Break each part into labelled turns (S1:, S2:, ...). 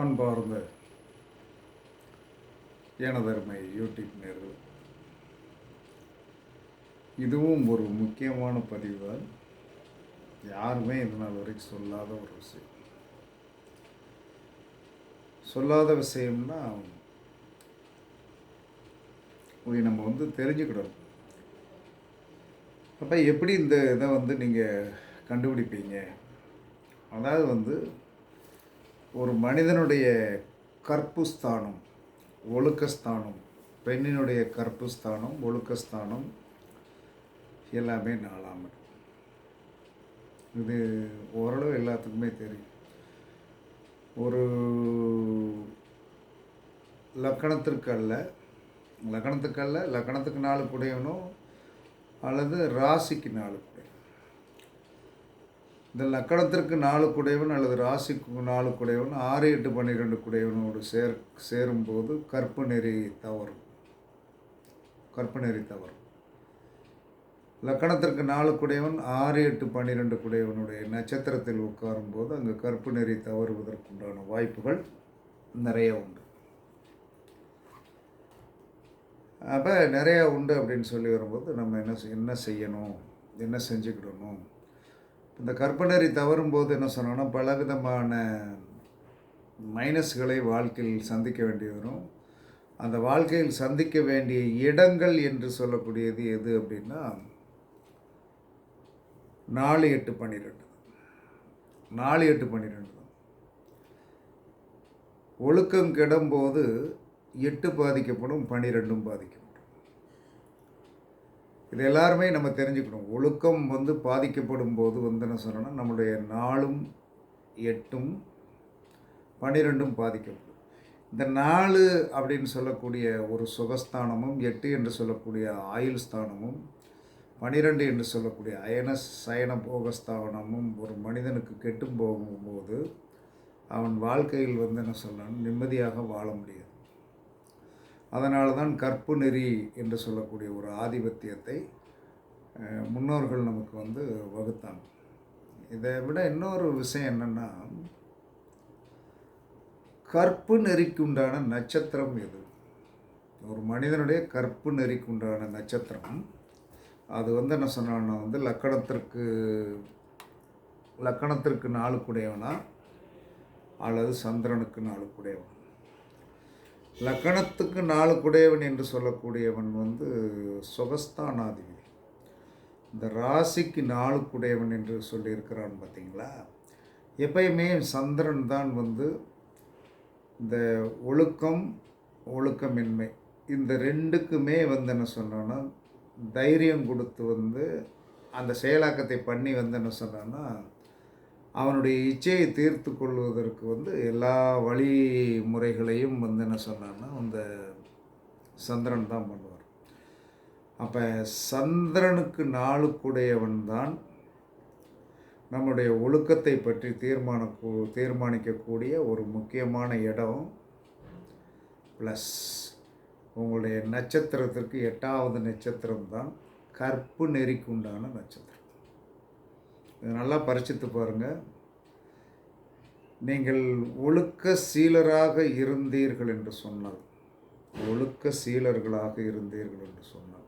S1: அன்பார்ந்த எனதருமை யூடியூப் நேர்கள் இதுவும் ஒரு முக்கியமான பதிவு. யாருமே இது நாள் வரைக்கும் சொல்லாத ஒரு விஷயம். சொல்லாத விஷயம்னா இதை நம்ம வந்து தெரிஞ்சுக்கிடணும். அப்போ எப்படி இந்த இதை வந்து நீங்கள் கண்டுபிடிப்பீங்க? அதாவது வந்து ஒரு மனிதனுடைய கற்புஸ்தானம் ஒழுக்கஸ்தானம் பெண்ணினுடைய கற்புஸ்தானம் ஒழுக்கஸ்தானம் எல்லாமே நாலாம் இது ஓரளவு எல்லாத்துக்குமே தெரியும். ஒரு லக்கணத்திற்கல்ல அல்ல லக்கணத்துக்கு அல்ல லக்கணத்துக்கு அல்லது ராசிக்கு நாள் இந்த லக்கணத்திற்கு நாலு குடைவன் அல்லது ராசிக்கு நாலு குடையவன் ஆறு எட்டு பன்னிரெண்டு குடையவனோடு சேர் சேரும்போது கற்ப நெறி தவறும். கற்ப நெறி தவறும். லக்கணத்திற்கு நாலு குடையவன் ஆறு எட்டு பன்னிரெண்டு குடையவனுடைய நட்சத்திரத்தில் உட்காரும்போது அங்கே கற்பு நெறி தவறுவதற்குண்டான வாய்ப்புகள் நிறைய உண்டு. அப்போ நிறையா உண்டு அப்படின்னு சொல்லி வரும்போது நம்ம என்ன செய்- என்ன செய்யணும்? என்ன செஞ்சுக்கிடணும்? இந்த கற்பனரி தவறும்போது என்ன சொன்னோன்னா பலவிதமான மைனஸ்களை வாழ்க்கையில் சந்திக்க வேண்டி வரும். அந்த வாழ்க்கையில் சந்திக்க வேண்டிய இடங்கள் என்று சொல்லக்கூடியது எது அப்படின்னா நாலு எட்டு பன்னிரெண்டு. நாலு எட்டு பன்னிரெண்டு. தான் ஒழுக்கம் கெடும்போது எட்டு பாதிக்கப்படும் பன்னிரெண்டும் பாதிக்கும் இது எல்லாருமே நம்ம தெரிஞ்சுக்கணும். ஒழுக்கம் வந்து பாதிக்கப்படும் போது வந்து என்ன சொல்லணும்னா நம்மளுடைய நாளும் எட்டும் பன்னிரெண்டும் பாதிக்கப்படும். இந்த நாலு அப்படின்னு சொல்லக்கூடிய ஒரு சுகஸ்தானமும் எட்டு என்று சொல்லக்கூடிய ஆயுள் ஸ்தானமும் பனிரெண்டு என்று சொல்லக்கூடிய அயன சயன போகஸ்தானமும் ஒரு மனிதனுக்கு கெட்டும் போகும்போது அவன் வாழ்க்கையில் வந்து என்ன சொல்லணும் நிம்மதியாக வாழ முடியாது. அதனால தான் கற்பு நெறி என்று சொல்லக்கூடிய ஒரு ஆதிபத்தியத்தை முன்னோர்கள் நமக்கு வந்து வகுத்தாங்க. இதை விட இன்னொரு விஷயம் என்னென்னா கற்பு நெறிக்குண்டான நட்சத்திரம் எது? ஒரு மனிதனுடைய கற்பு நெறிக்குண்டான நட்சத்திரம். அது வந்து என்ன சொன்னான்னா வந்து லக்கணத்திற்கு லக்கணத்திற்கு நாளுக்குடையவனா? அல்லது சந்திரனுக்கு நாளுக்குடையவன்? லக்கணத்துக்கு நாளுக்குடையவன் என்று சொல்லக்கூடியவன் வந்து சுகஸ்தானாதிபதி. இந்த ராசிக்கு நாளுக்குடையவன் என்று சொல்லியிருக்கிறான் பார்த்தீங்களா? எப்பயுமே சந்திரன் தான் வந்து இந்த ஒழுக்கம் ஒழுக்கமின்மை இந்த ரெண்டுக்குமே வந்து என்ன சொன்னோன்னா தைரியம் கொடுத்து வந்து அந்த செயலாக்கத்தை பண்ணி வந்து என்ன சொன்னான்னா அவனுடைய இச்சையை தீர்த்து கொள்வதற்கு வந்து எல்லா வழிமுறைகளையும் வந்து என்ன சொன்னான்னா அந்த சந்திரன் தான் பண்ணுவார். அப்போ சந்திரனுக்கு நாளுக்குடையவன் தான் நம்முடைய ஒழுக்கத்தை பற்றி தீர்மான தீர்மானிக்கக்கூடிய ஒரு முக்கியமான இடம். ப்ளஸ் உங்களுடைய நட்சத்திரத்திற்கு எட்டாவது நட்சத்திரம் தான் கற்பு நெறிக்குண்டான நட்சத்திரம். இதை நல்லா பரிச்சித்து பாருங்கள் நீங்கள் ஒழுக்க சீலராக இருந்தீர்கள் என்று சொன்னால் ஒழுக்க சீலர்களாக இருந்தீர்கள் என்று சொன்னால்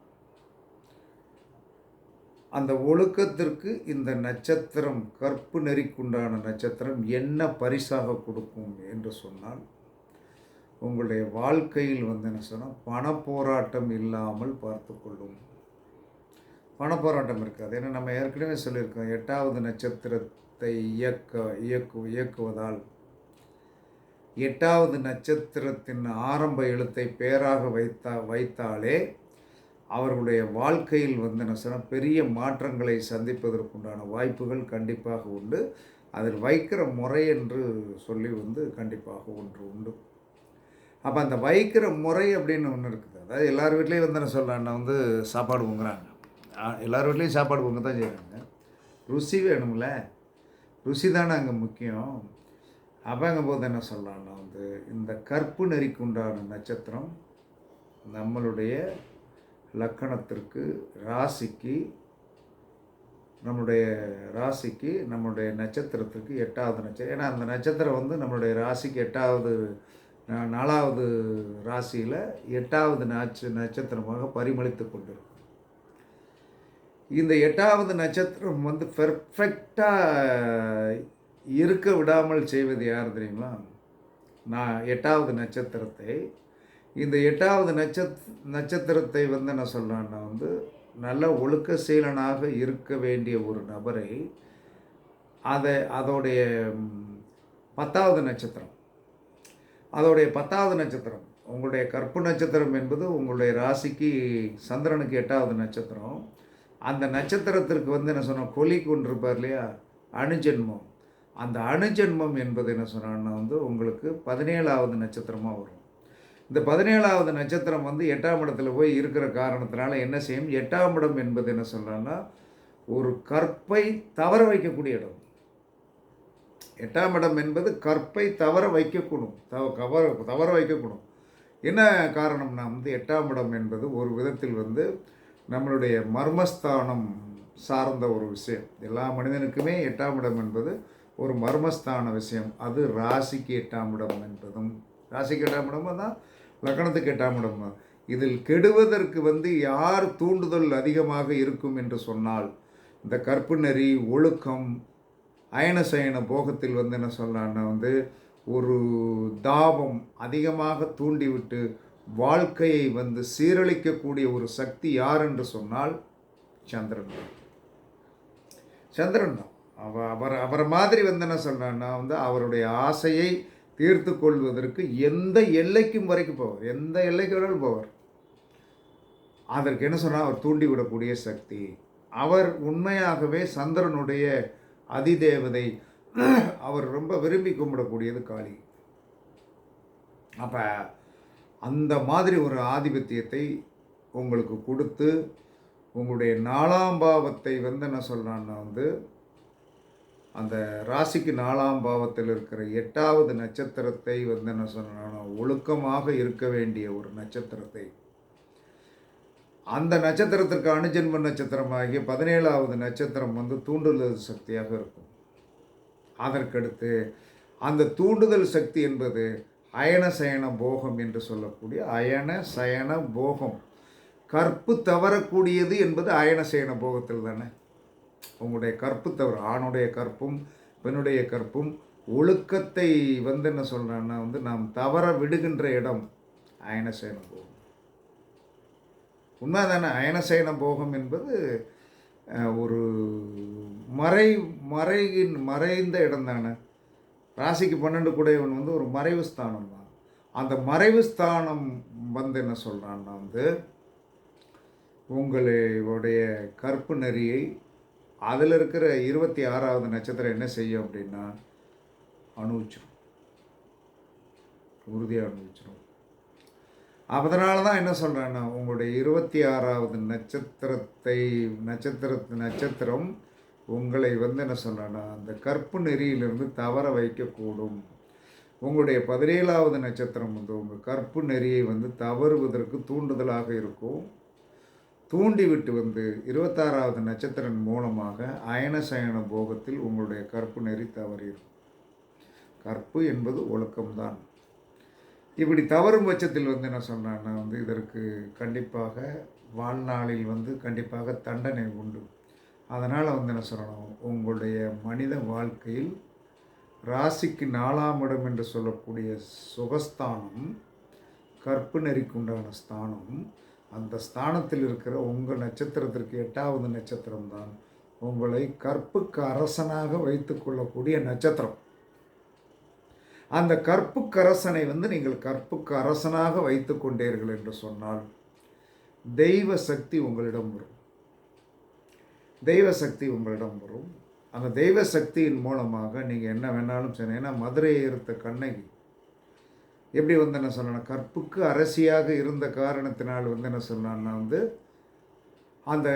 S1: அந்த ஒழுக்கத்திற்கு இந்த நட்சத்திரம் கற்பு நெறிக்குண்டான நட்சத்திரம் என்ன பரிசாக கொடுக்கும் என்று சொன்னால் உங்களுடைய வாழ்க்கையில் வந்து என்ன சொன்னால் பண போராட்டம் இல்லாமல் பார்த்து கொள்ளும். பணப்போராட்டம் இருக்காது. ஏன்னா நம்ம ஏற்கனவே சொல்லியிருக்கோம் எட்டாவது நட்சத்திரத்தை இயக்க இயக்கு இயக்குவதால் எட்டாவது நட்சத்திரத்தின் ஆரம்ப எழுத்தை பேராக வைத்தா வைத்தாலே அவர்களுடைய வாழ்க்கையில் வந்து என்ன சொன்னால் பெரிய மாற்றங்களை சந்திப்பதற்குண்டான வாய்ப்புகள் கண்டிப்பாக உண்டு. அதில் வைக்கிற முறை என்று சொல்லி வந்து கண்டிப்பாக ஒன்று உண்டு. அப்போ அந்த வைக்கிற முறை அப்படின்னு ஒன்று இருக்குது. அதாவது எல்லார் வீட்லேயும் வந்து என்ன சொல்லலாம் வந்து சாப்பாடு உங்குறாங்க எல்லார் வீட்லேயும் சாப்பாடு பொங்க தான் செய்கிறாங்க ருசி வேணும்ல. ருசி தானே அங்கே முக்கியம். அவங்க போது என்ன சொல்லலாம்னா வந்து இந்த கற்பு நெறிக்குண்டான நட்சத்திரம் நம்மளுடைய லக்கணத்திற்கு ராசிக்கு நம்மளுடைய ராசிக்கு நம்மளுடைய நட்சத்திரத்துக்கு எட்டாவது நட்சத்திரம். ஏன்னா அந்த நட்சத்திரம் வந்து நம்மளுடைய ராசிக்கு எட்டாவது நாலாவது ராசியில் எட்டாவது நட்ச நட்சத்திரமாக பரிமளித்து கொண்டிருக்கும். இந்த எட்டாவது நட்சத்திரம் வந்து பெர்ஃபெக்டாக இருக்க விடாமல் செய்வது யார் தெரியுமா நான் எட்டாவது நட்சத்திரத்தை. இந்த எட்டாவது நட்சத் நட்சத்திரத்தை வந்து என்ன சொல்கிறேன்னா வந்து நல்ல ஒழுக்க சீலனாக இருக்க வேண்டிய ஒரு நபரை அதை அதோடைய பத்தாவது நட்சத்திரம். அதோடைய பத்தாவது நட்சத்திரம். உங்களுடைய கற்பு நட்சத்திரம் என்பது உங்களுடைய ராசிக்கு சந்திரனுக்கு எட்டாவது நட்சத்திரம். அந்த நட்சத்திரத்திற்கு வந்து என்ன சொன்னால் கொலி கொண்டிருப்பார் இல்லையா? அணுஜென்மம். அந்த அணுஜென்மம் என்பது என்ன சொன்னான்னா வந்து உங்களுக்கு பதினேழாவது நட்சத்திரமாக வரும். இந்த பதினேழாவது நட்சத்திரம் வந்து எட்டாம் இடத்துல போய் இருக்கிற காரணத்தினால என்ன செய்யும்? எட்டாம் இடம் என்பது என்ன சொல்கிறான்னா ஒரு கற்பை தவற வைக்கக்கூடிய இடம். எட்டாம் இடம் என்பது கற்பை தவற வைக்கக்கூடும். தவ கவர தவற வைக்கக்கூடும். என்ன காரணம்னா வந்து எட்டாம் இடம் என்பது ஒரு விதத்தில் வந்து நம்மளுடைய மர்மஸ்தானம் சார்ந்த ஒரு விஷயம். எல்லா மனிதனுக்குமே எட்டாம் இடம் என்பது ஒரு மர்மஸ்தான விஷயம். அது ராசிக்கு எட்டாம் இடம் என்பதும். ராசிக்கு எட்டாம் இடமும் தான் லக்னத்துக்கு எட்டாம் இடம் தான். இதில் கெடுவதற்கு வந்து யார் தூண்டுதல் அதிகமாக இருக்கும் என்று சொன்னால் இந்த கற்பு நெறி ஒழுக்கம் அயனசயன போகத்தில் வந்து என்ன சொல்லலான்னா வந்து ஒரு தாபம் அதிகமாக தூண்டிவிட்டு வாழ்க்கையை வந்து சீரழிக்கக்கூடிய ஒரு சக்தி யார் என்று சொன்னால் சந்திரன் தான். சந்திரன் தான். அவ அவர் அவரை மாதிரி வந்து என்ன சொல்கிறான்னா வந்து அவருடைய ஆசையை தீர்த்து கொள்வதற்கு எந்த எல்லைக்கும் வரைக்கும் போவார். எந்த எல்லைக்கு வரைக்கும் போவார். அதற்கு என்ன சொன்னால் அவர் தூண்டிவிடக்கூடிய சக்தி. அவர் உண்மையாகவே சந்திரனுடைய அதிதேவதை அவர் ரொம்ப விரும்பி கும்பிடக்கூடியது காளி. அப்போ அந்த மாதிரி ஒரு ஆதிபத்தியத்தை உங்களுக்கு கொடுத்து உங்களுடைய நாலாம் பாவத்தை வந்து என்ன சொல்கிறான்னா வந்து அந்த ராசிக்கு நாலாம் பாவத்தில் இருக்கிற எட்டாவது நட்சத்திரத்தை வந்து என்ன சொன்னா ஒழுக்கமாக இருக்க வேண்டிய ஒரு நட்சத்திரத்தை. அந்த நட்சத்திரத்திற்கு அணுஜென்ம நட்சத்திரமாகிய பதினேழாவது நட்சத்திரம் வந்து தூண்டுதல் சக்தியாக இருக்கும். அதற்கடுத்து அந்த தூண்டுதல் சக்தி என்பது அயன சயன போகம் என்று சொல்லக்கூடிய அயன சயன போகம். கற்பு தவறக்கூடியது என்பது அயன சயன போகத்தில் தானே? உங்களுடைய கற்பு தவறு ஆணுடைய கற்பும் பெண்ணுடைய கற்பும் ஒழுக்கத்தை வந்து என்ன சொல்கிறேன்னா வந்து நாம் தவற விடுகின்ற இடம் அயனசயன போகம். உண்மைதானே அயனசயன போகம் என்பது ஒரு மறை மறைகின் மறைந்த இடம் தானே? ராசிக்கு பன்னெண்டு கூடையவன் வந்து ஒரு மறைவு ஸ்தானம் தான். அந்த மறைவு ஸ்தானம் வந்து என்ன சொல்கிறான்னா வந்து உங்களுடைய கற்பு நெறியை அதில் இருக்கிற இருபத்தி ஆறாவது நட்சத்திரம் என்ன செய்யும் அப்படின்னா அணுவிச்சிரும் உறுதியாக அனுபவிச்சிடும் அதனால தான் என்ன சொல்கிறேன்னா உங்களுடைய இருபத்தி ஆறாவது நட்சத்திரத்தை நட்சத்திர நட்சத்திரம் உங்களை வந்து என்ன சொல்கிறேன்னா அந்த கற்பு நெறியிலிருந்து தவற வைக்கக்கூடும். உங்களுடைய பதினேழாவது நட்சத்திரம் வந்து உங்கள் கற்பு நெறியை வந்து தவறுவதற்கு தூண்டுதலாக இருக்கும். தூண்டிவிட்டு வந்து இருபத்தாறாவது நட்சத்திரம் மூலமாக அயன சயன போகத்தில் உங்களுடைய கற்பு நெறி தவறியிருக்கும் கற்பு என்பது ஒழுக்கம்தான். இப்படி தவறும் பட்சத்தில் வந்து என்ன சொன்னான்னா வந்து இதற்கு கண்டிப்பாக வாழ்நாளில் வந்து கண்டிப்பாக தண்டனை உண்டு. அதனால் வந்து என்ன சொல்லணும்? உங்களுடைய மனித வாழ்க்கையில் ராசிக்கு நாலாம் இடம் என்று சொல்லக்கூடிய சுகஸ்தானம் கற்பு நெறிக்குண்டான ஸ்தானம் அந்த ஸ்தானத்தில் இருக்கிற உங்கள் நட்சத்திரத்திற்கு எட்டாவது நட்சத்திரம்தான். உங்களை கற்புக்கு அரசனாக வைத்துக்கொள்ளக்கூடிய நட்சத்திரம். அந்த கற்புக்கு அரசனை வந்து நீங்கள் கற்புக்கு அரசனாக வைத்து கொண்டீர்கள் என்று சொன்னால் தெய்வ சக்தி உங்களிடம் வரும். தெய்வ சக்தி உங்களிடம் வரும். அந்த தெய்வ சக்தியின் மூலமாக நீங்கள் என்ன வேணாலும் செய்யணும். ஏன்னா மதுரையை இருந்த கண்ணகி எப்படி வந்து என்ன சொல்லணும் கற்புக்கு அரசியாக இருந்த காரணத்தினால் வந்து என்ன சொன்னான்னா வந்து அந்த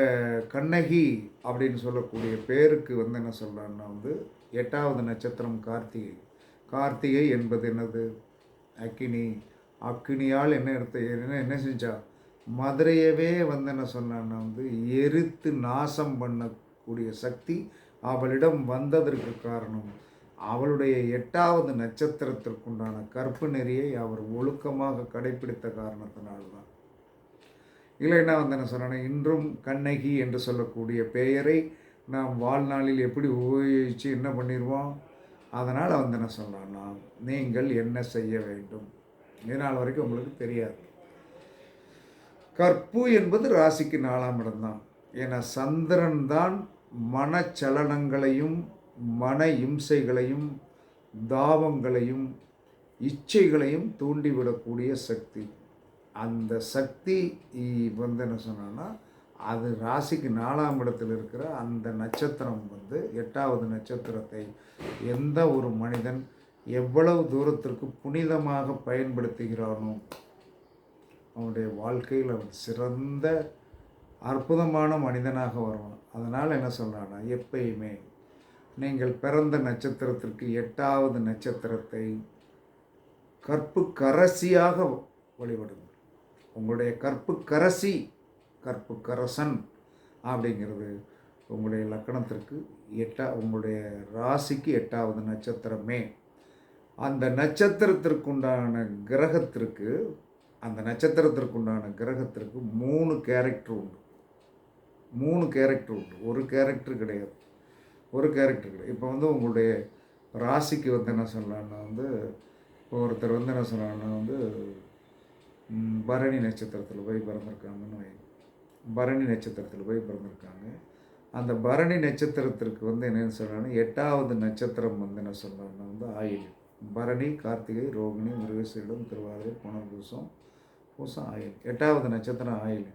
S1: கண்ணகி அப்படின்னு சொல்லக்கூடிய பேருக்கு வந்து என்ன சொல்கிறான்னா வந்து எட்டாவது நட்சத்திரம் கார்த்திகை. கார்த்திகை என்பது என்னது? அக்கினி. அக்கினியால் என்ன எடுத்த என்ன என்ன செஞ்சா? மதுரையவே வந்து என்ன சொன்னான்னா வந்து எரித்து நாசம் பண்ணக்கூடிய சக்தி அவளிடம் வந்ததற்கு காரணம். அவளுடைய எட்டாவது நட்சத்திரத்திற்குண்டான கற்பு நெறியை அவர் ஒழுக்கமாக கடைபிடித்த காரணத்தினால்தான். இல்லைன்னா வந்து என்ன சொன்னா இன்றும் கண்ணகி என்று சொல்லக்கூடிய பெயரை நாம் வாழ்நாளில் எப்படி உபயோகித்து என்ன பண்ணிடுவோம் அதனால் வந்து என்ன சொன்னான்னா நீங்கள் என்ன செய்ய வேண்டும்? இதனால் வரைக்கும் உங்களுக்கு தெரியாது. கற்பு என்பது ராசிக்கு நாலாம் இடம்தான். என சந்திரன் தான் மனச்சலனங்களையும் மன இம்சைகளையும் தாவங்களையும் இச்சைகளையும் தூண்டிவிடக்கூடிய சக்தி. அந்த சக்தி வந்து என்ன சொன்னான்னா அது ராசிக்கு நாலாம் இடத்தில் இருக்கிற அந்த நட்சத்திரம் வந்து எட்டாவது நட்சத்திரத்தை எந்த ஒரு மனிதன் எவ்வளவு தூரத்திற்கு புனிதமாக பயன்படுத்துகிறானோ அவனுடைய வாழ்க்கையில் அவன் சிறந்த அற்புதமான மனிதனாக வருவான். அதனால் என்ன சொல்கிறான்னா எப்பயுமே நீங்கள் பிறந்த நட்சத்திரத்திற்கு எட்டாவது நட்சத்திரத்தை கற்பு கரசியாக வழிபடுங்கள். உங்களுடைய கற்பு கரசி கற்பு கரசன் அப்படிங்கிறது உங்களுடைய லக்கணத்திற்கு எட்டா உங்களுடைய ராசிக்கு எட்டாவது நட்சத்திரமே. அந்த நட்சத்திரத்திற்குண்டான கிரகத்திற்கு அந்த நட்சத்திரத்திற்குண்டான கிரகத்திற்கு மூணு கேரக்டர் உண்டு. மூணு கேரக்டர் உண்டு. ஒரு கேரக்டர் கிடையாது. ஒரு கேரக்டர் கிடையாது. இப்போ வந்து உங்களுடைய ராசிக்கு வந்து என்ன சொல்லலாம்னா வந்து இப்போ ஒருத்தர் வந்து என்ன சொல்லலாம்னா வந்து பரணி நட்சத்திரத்தில் போய் பிறந்திருக்காங்கன்னு வை பரணி நட்சத்திரத்தில் போய் பிறந்திருக்காங்க. அந்த பரணி நட்சத்திரத்திற்கு வந்து என்னென்னு சொல்லலாம்னா எட்டாவது நட்சத்திரம் வந்து என்ன சொல்கிறாங்கன்னா வந்து ஆயில் பரணி கார்த்திகை ரோகிணி மிருகசீடம் திருவாதிரை புனர்பூசம் பூசம் ஆயில் எட்டாவது நட்சத்திரம் ஆயில்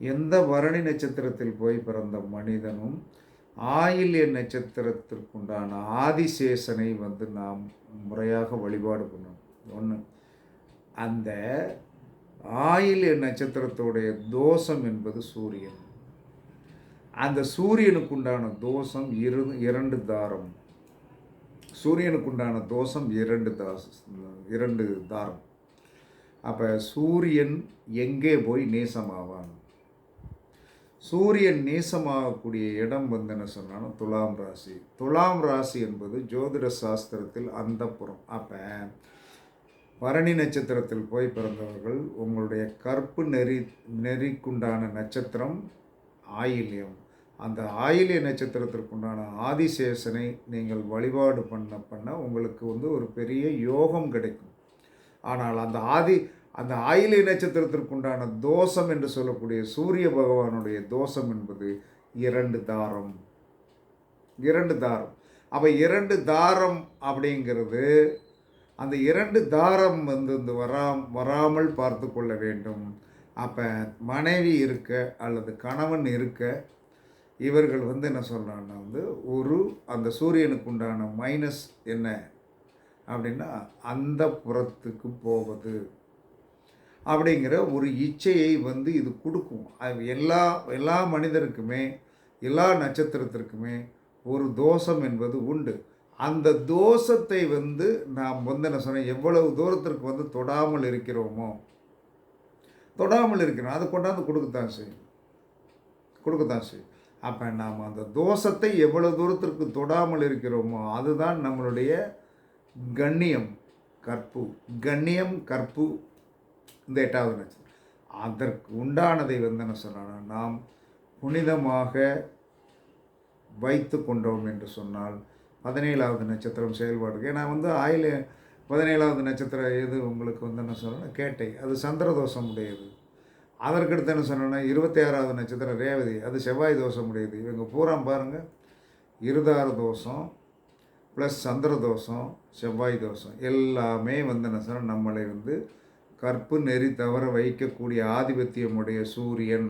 S1: எந்த பரணி நட்சத்திரத்தில் போய் பிறந்த மனிதனும் ஆயில்ய நட்சத்திரத்திற்குண்டான ஆதிசேஷனை வந்து நாம் முறையாக வழிபாடு பண்ணணும் ஒன்று அந்த ஆயில்ய நட்சத்திரத்துடைய தோஷம் என்பது சூரியன். அந்த சூரியனுக்குண்டான தோஷம் இரு இரண்டு தாரம். சூரியனுக்குண்டான தோஷம் இரண்டு தாஸ் இரண்டு தாரம். அப்போ சூரியன் எங்கே போய் நேசமாவான்? சூரியன் நேசமாகக்கூடிய இடம் வந்து என்ன சொன்னாலும் துலாம் ராசி. துலாம் ராசி என்பது ஜோதிட சாஸ்திரத்தில் அந்தப்புறம். அப்போ பரணி நட்சத்திரத்தில் போய் பிறந்தவர்கள் உங்களுடைய கற்பு நெறி நெறிக்குண்டான நட்சத்திரம் ஆயில்யம். அந்த ஆயில்ய நட்சத்திரத்திற்குண்டான ஆதிசேஷனை நீங்கள் வழிபாடு பண்ண பண்ண உங்களுக்கு வந்து ஒரு பெரிய யோகம் கிடைக்கும். ஆனால் அந்த ஆதி அந்த ஆயிலை நட்சத்திரத்திற்குண்டான தோஷம் என்று சொல்லக்கூடிய சூரிய பகவானுடைய தோஷம் என்பது இரண்டு தாரம். இரண்டு தாரம். அப்போ இரண்டு தாரம் அப்படிங்கிறது அந்த இரண்டு தாரம் வந்து இந்த வராம் வராமல் பார்த்து கொள்ள வேண்டும். அப்போ மனைவி இருக்க அல்லது கணவன் இருக்க இவர்கள் வந்து என்ன சொல்கிறாங்கன்னா வந்து ஒரு அந்த சூரியனுக்கு உண்டான மைனஸ் என்ன? அப்படின்னா அந்த புறத்துக்கு போவது. அப்படிங்கிற ஒரு இச்சையை வந்து இது கொடுக்கும். அது எல்லா எல்லா மனிதருக்குமே எல்லா நட்சத்திரத்திற்குமே ஒரு தோஷம் என்பது உண்டு. அந்த தோஷத்தை வந்து நாம் வந்து என்ன சொன்னேன் எவ்வளவு தூரத்திற்கு வந்து தொடாமல் இருக்கிறோமோ தொடாமல் இருக்கிறோம் அதை கொண்டாந்து கொடுக்கத்தான் செய்யும். கொடுக்கத்தான் செய்யும். அப்போ நாம் அந்த தோஷத்தை எவ்வளோ தூரத்திற்கு தொடாமல் இருக்கிறோமோ அதுதான் நம்மளுடைய கண்ணியம் கற்பு. கண்ணியம் கற்பு இந்த எட்டாவது நட்சத்திரம். அதற்கு உண்டானதை வந்து என்ன சொன்னா நாம் புனிதமாக வைத்து கொண்டோம் என்று சொன்னால் பதினேழாவது நட்சத்திரம் செயல்பாடு ஏன்னா வந்து ஆயில் பதினேழாவது நட்சத்திரம் எது உங்களுக்கு வந்து என்ன சொல்லணும் கேட்டை. அது சந்திர தோஷம் உடையது அதற்கடுத்து என்ன சொன்னோன்னா இருபத்தி ஆறாவது நட்சத்திரம் ரேவதி. அது செவ்வாய் தோஷம் உடையது இவங்க பூரா பாருங்கள் இருதார தோஷம் ப்ளஸ் சந்திர தோஷம் செவ்வாய் தோஷம் எல்லாமே வந்து என்ன சொன்னால் நம்மளை வந்து கற்பு நெறி தவற வைக்கக்கூடிய ஆதிபத்தியமுடைய சூரியன்.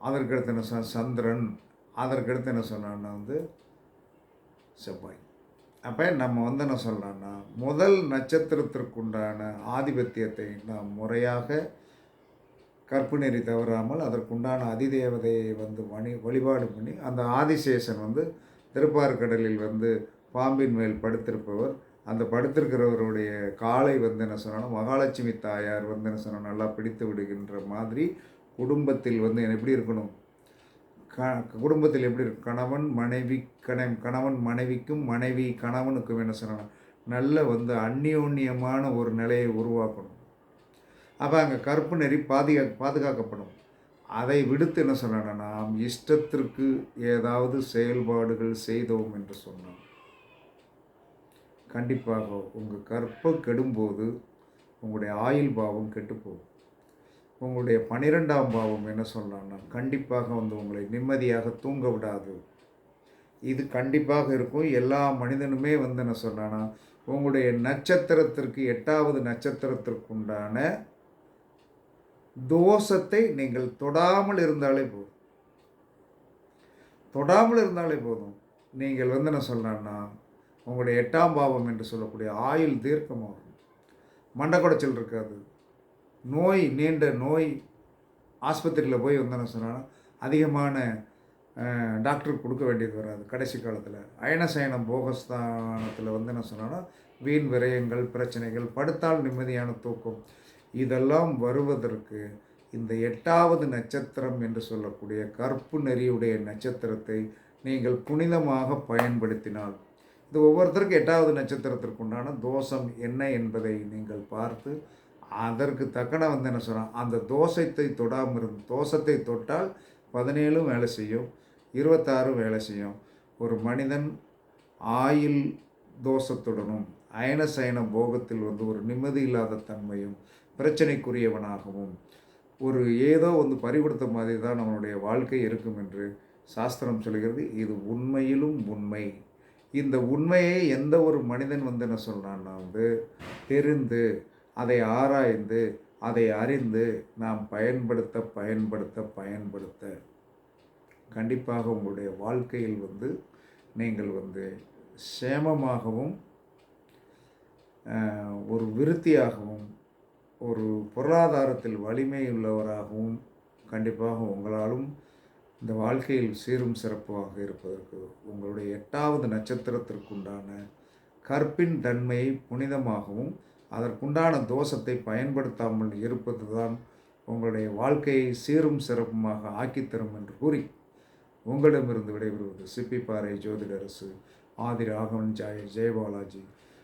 S1: அதற்கடுத்து என்ன சொன்ன சந்திரன். அதற்கடுத்து என்ன சொன்னான்னா வந்து செவ்வாய். அப்போ நம்ம வந்து என்ன சொல்லலாம்னா முதல் நட்சத்திரத்திற்குண்டான ஆதிபத்தியத்தை நாம் முறையாக கற்பு நெறி தவறாமல் அதற்குண்டான அதிதேவதையை வந்து வழி வழிபாடு பண்ணி அந்த ஆதிசேஷன் வந்து திருப்பார்கடலில் வந்து பாம்பின் மேல் படுத்திருப்பவர். அந்த படுத்திருக்கிறவருடைய காலை வந்து என்ன சொன்னாலும் மகாலட்சுமி தாயார் வந்து என்ன சொன்னால் நல்லா பிடித்து விடுகின்ற மாதிரி குடும்பத்தில் வந்து எப்படி இருக்கணும்? க குடும்பத்தில் எப்படி இருக்கும் கணவன் மனைவி கண கணவன் மனைவிக்கும் மனைவி கணவனுக்கும் என்ன சொன்னால் நல்ல வந்து அந்நியோன்யமான ஒரு நிலையை உருவாக்கணும். அப்போ அங்கே கருப்பு நெறி பாதுகா பாதுகாக்கப்படும். அதை விடுத்து என்ன சொன்னாங்க நாம் இஷ்டத்திற்கு ஏதாவது செயல்பாடுகள் செய்தோம் என்று சொன்னோம் கண்டிப்பாக உங்கள் கற்பம் கெடும்போது உங்களுடைய ஆயுள் பாவம் கெட்டுப்போகும் உங்களுடைய பன்னிரெண்டாம் பாவம் என்ன சொல்லலாம்னா கண்டிப்பாக வந்து உங்களை நிம்மதியாக தூங்க விடாது. இது கண்டிப்பாக இருக்கும். எல்லா மனிதனுமே வந்து என்ன சொன்னான்னா உங்களுடைய நட்சத்திரத்திற்கு எட்டாவது நட்சத்திரத்திற்குண்டான தோஷத்தை நீங்கள் தொடாமல் இருந்தாலே போதும். தொடாமல் இருந்தாலே போதும். நீங்கள் வந்து என்ன சொல்லலாம்னா உங்களுடைய எட்டாம் பாவம் என்று சொல்லக்கூடிய ஆயுள் தீர்க்கமாகும் மண்டக்குடைச்சல் இருக்காது. நோய் நீண்ட நோய் ஆஸ்பத்திரியில் போய் வந்து என்ன சொன்னால் அதிகமான டாக்டர் டாக்டருக்கு கொடுக்க வேண்டியது வராது. கடைசி காலத்தில். அயனசயனம் போகஸ்தானத்தில் வந்து என்ன சொன்னால் வீண் விரயங்கள் பிரச்சனைகள் படுத்தால் நிம்மதியான தூக்கம். இதெல்லாம் வருவதற்கு இந்த எட்டாவது நட்சத்திரம் என்று சொல்லக்கூடிய கற்பு நெறியுடைய நட்சத்திரத்தை நீங்கள் புனிதமாக பயன்படுத்தினால். இது ஒவ்வொருத்தருக்கும் எட்டாவது நட்சத்திரத்திற்கு உண்டான தோஷம் என்ன என்பதை நீங்கள் பார்த்து அதற்கு தக்கன வந்து என்ன சொல்கிறான் அந்த தோஷத்தை தொடாமல் இருந்து தோஷத்தை தொட்டால் பதினேழும் வேலை செய்யும் இருபத்தாறும் வேலை செய்யும். ஒரு மனிதன் ஆயில் தோஷத்துடனும் அயன சயன போகத்தில் வந்து ஒரு நிம்மதி இல்லாத தன்மையும் பிரச்சனைக்குரியவனாகவும் ஒரு ஏதோ வந்து பறிகொடுத்த மாதிரி தான் நம்மளுடைய வாழ்க்கை இருக்கும் என்று சாஸ்திரம் சொல்கிறது. இது உண்மையிலும் உண்மை. இந்த உண்மையை எந்த ஒரு மனிதன் வந்து என்ன சொல்கிறான்னா வந்து தெரிந்து அதை ஆராய்ந்து அதை அறிந்து நாம் பயன்படுத்த பயன்படுத்த பயன்படுத்த. கண்டிப்பாக உங்களுடைய வாழ்க்கையில் வந்து நீங்கள் வந்து சேமமாகவும் ஒரு விருத்தியாகவும் ஒரு பொருளாதாரத்தில் வலிமை உள்ளவராகவும் கண்டிப்பாக உங்களாலும் இந்த வாழ்க்கையில் சீரும் சிறப்பாக இருப்பதற்கு உங்களுடைய எட்டாவது நட்சத்திரத்திற்குண்டான கற்பின் தன்மையை புனிதமாகவும் அதற்குண்டான தோஷத்தை பயன்படுத்தாமல் இருப்பது தான் உங்களுடைய வாழ்க்கையை சீரும் சிறப்புமாக ஆக்கித்தரும் என்று கூறி உங்களிடமிருந்து விடைபெறுவது சிப்பிப்பாறை ஜோதிடரசு ஆதி ராகவன் ஜாய் ஜெயபாலாஜி.